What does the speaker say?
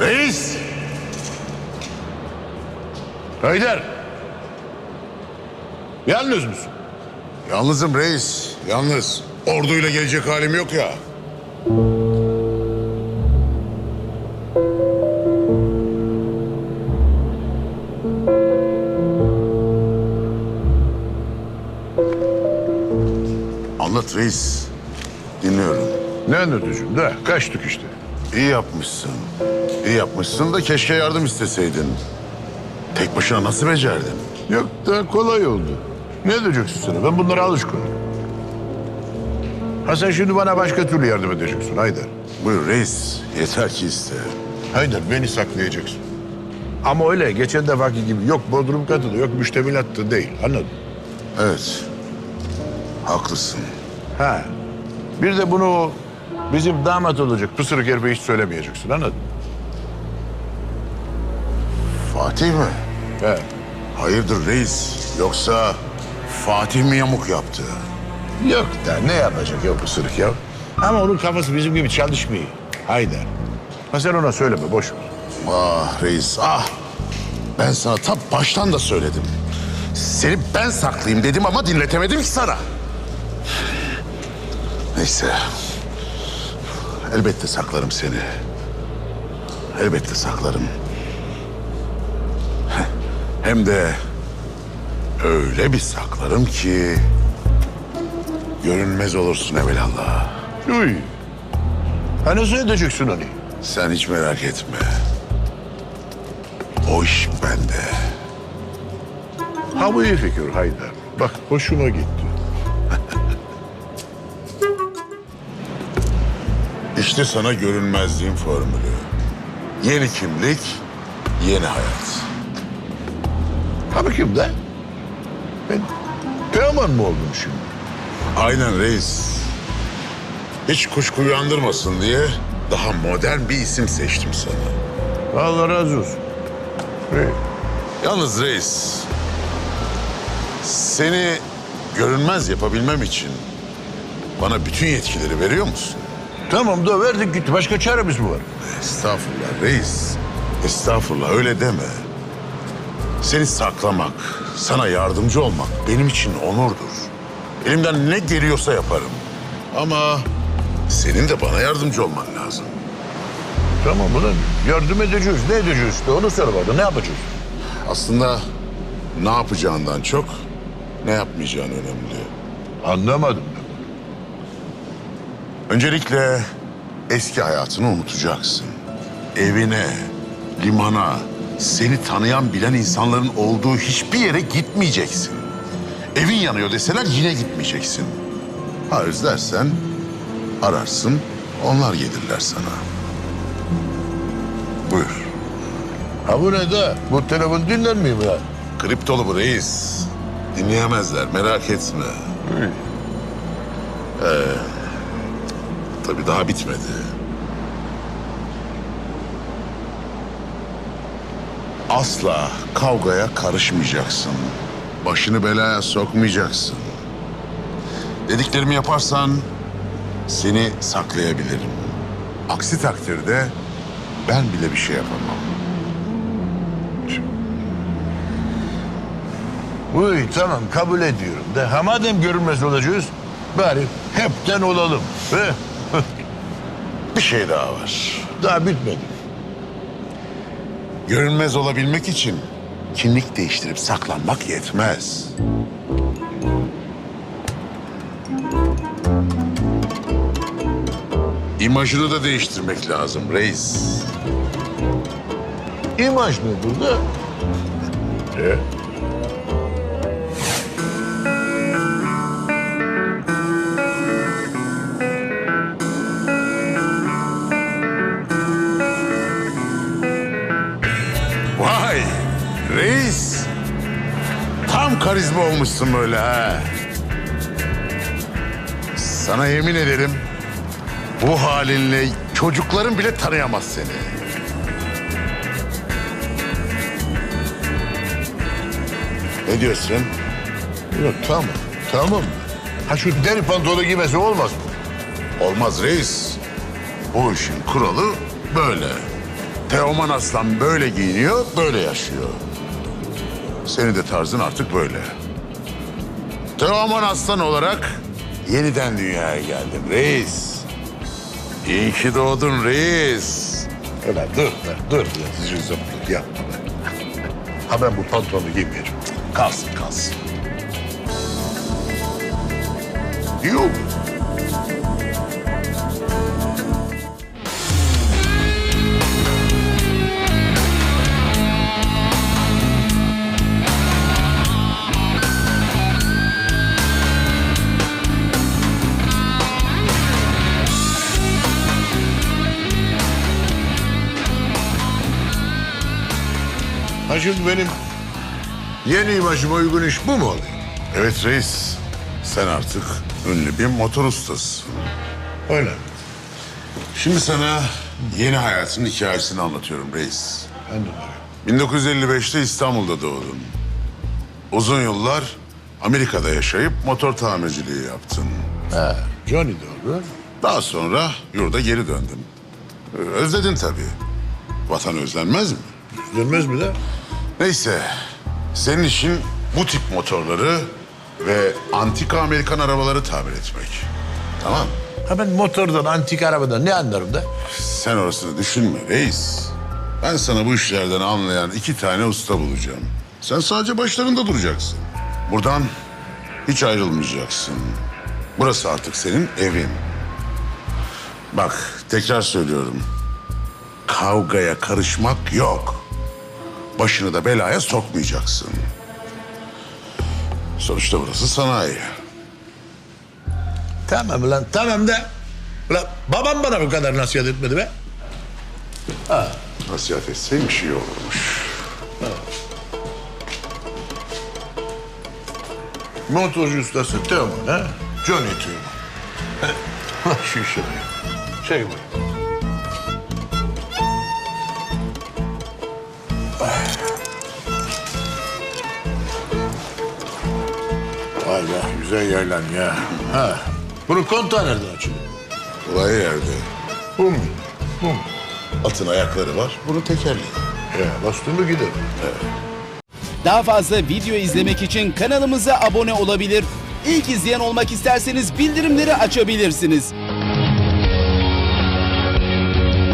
Reis! Haydar! Yalnız mısın? Yalnızım reis, yalnız. Orduyla gelecek halim yok ya. Anlat reis. Dinliyorum. Ne anlatıyorsun da kaçtık işte. İyi yapmışsın. İyi yapmışsın da keşke yardım isteseydin. Tek başına nasıl becerdin? Yok da kolay oldu. Ne diyeceksin sana? Ben bunlara alışkınım. Ha sen şimdi bana başka türlü yardım edeceksin Haydar. Buyur reis. Yeter ki iste. Haydar beni saklayacaksın. Ama öyle geçen defaki gibi yok bodrum katılı yok müştemilattı değil anladın? Evet. Haklısın. Ha. Bir de bunu bizim damat olacak pısırık herife hiç söylemeyeceksin anladın? Fatih mi? He. Hayırdır reis? Yoksa Fatih mi yamuk yaptı? Yok da ne yapacak ya pısırık ya? Ama onun kafası bizim gibi çalışmıyor. Haydar. Ha sen ona söyleme boş ver. Ah reis ah. Ben sana ta baştan da söyledim. Seni ben saklayayım dedim ama dinletemedim ki sana. Neyse. Elbette saklarım seni. Elbette saklarım. Hem de öyle bir saklarım ki görünmez olursun evelallah. Uy. Ha nasıl edeceksin onu? Sen hiç merak etme. O iş bende. Ha bu iyi fikir Haydar. Bak hoşuma gitti. İşte sana görünmezliğin formülü. Yeni kimlik, yeni hayat. Ha bakayım da. Ben Teoman mı oldum şimdi? Aynen reis. Hiç kuşku uyandırmasın diye daha modern bir isim seçtim sana. Allah razı olsun. İyi. Yalnız reis, seni görünmez yapabilmem için bana bütün yetkileri veriyor musun? Tamam da verdik gitti. Başka çaremiz mi var? Estağfurullah reis. Estağfurullah öyle deme. Seni saklamak, sana yardımcı olmak benim için onurdur. Elimden ne geliyorsa yaparım. Ama senin de bana yardımcı olman lazım. Tamam ulan yardım edeceğiz. Ne edeceğiz işte onu söyle bana. Ne yapacağız? Aslında ne yapacağından çok ne yapmayacağın önemli. Anlamadım. Öncelikle eski hayatını unutacaksın. Evine, limana, seni tanıyan bilen insanların olduğu hiçbir yere gitmeyeceksin. Evin yanıyor deseler yine gitmeyeceksin. Ha özlersen ararsın, onlar gelirler sana. Buyur. Ha bu ne de? Bu telefon dinlenmiyor mu ya? Kriptolu bu reis. Dinleyemezler merak etme. Ee, tabii daha bitmedi. Asla kavgaya karışmayacaksın. Başını belaya sokmayacaksın. Dediklerimi yaparsan seni saklayabilirim. Aksi takdirde ben bile bir şey yapamam. Uy tamam kabul ediyorum. De ha madem görünmez olacağız bari hepten olalım. He? Bir şey daha var. Daha bitmedi. Görünmez olabilmek için kimlik değiştirip saklanmak yetmez. İmajını da değiştirmek lazım reis. İmaj ne burada? E? Karizma olmuşsun böyle ha. Sana yemin ederim bu halinle çocukların bile tanıyamaz seni. Ne diyorsun? Yok tamam tamam. Ha şu deri pantolonu giymesi olmaz mı? Olmaz reis. Bu işin kuralı böyle. Teoman Aslan böyle giyiniyor, böyle yaşıyor. Senin de tarzın artık böyle. Teoman Aslan olarak yeniden dünyaya geldim reis. İyi ki doğdun reis. Öyle dur dur dur. Zil zıplık yapma be. Ha ben bu pantolonu giymeyeceğim. Kalsın kalsın. Yok. Ha şimdi benim yeni imajıma uygun iş bu mu oluyor? Evet reis. Sen artık ünlü bir motor ustasısın. Öyle? Şimdi sana yeni hayatın hikayesini anlatıyorum reis. Ben de öyle. 1955'te İstanbul'da doğdun. Uzun yıllar Amerika'da yaşayıp motor tamirciliği yaptın. He, Johnny doğru. Daha sonra yurda geri döndün. Özledin tabii. Vatan özlenmez mi? Dönmez mi de? Neyse, senin işin bu tip motorları ve antika Amerikan arabaları tamir etmek. Tamam. Ha ben motordan, antik arabadan ne anlarım da? Sen orasını düşünme reis. Ben sana bu işlerden anlayan iki tane usta bulacağım. Sen sadece başlarında duracaksın. Buradan hiç ayrılmayacaksın. Burası artık senin evin. Bak tekrar söylüyorum. Kavgaya karışmak yok. Başını da belaya sokmayacaksın. Sonuçta burası sanayi. Tamam lan tamam da. Ulan babam bana bu kadar nasihat etmedi be. Nasihat etseymiş iyi olurmuş. Motorcu ustası Teoman ha? Johnny Teoman. Ha, Şu işe bak. Çek bak. Vay be güzel yaylan ya. Ha. Bunun kontağı nereden açılıyor? Olay yerde. Bu mu? Bu mu? Atın ayakları var, bunun tekerleği. Ya bastın mı gider. Daha fazla video izlemek için kanalımıza abone olabilir. İlk izleyen olmak isterseniz bildirimleri açabilirsiniz.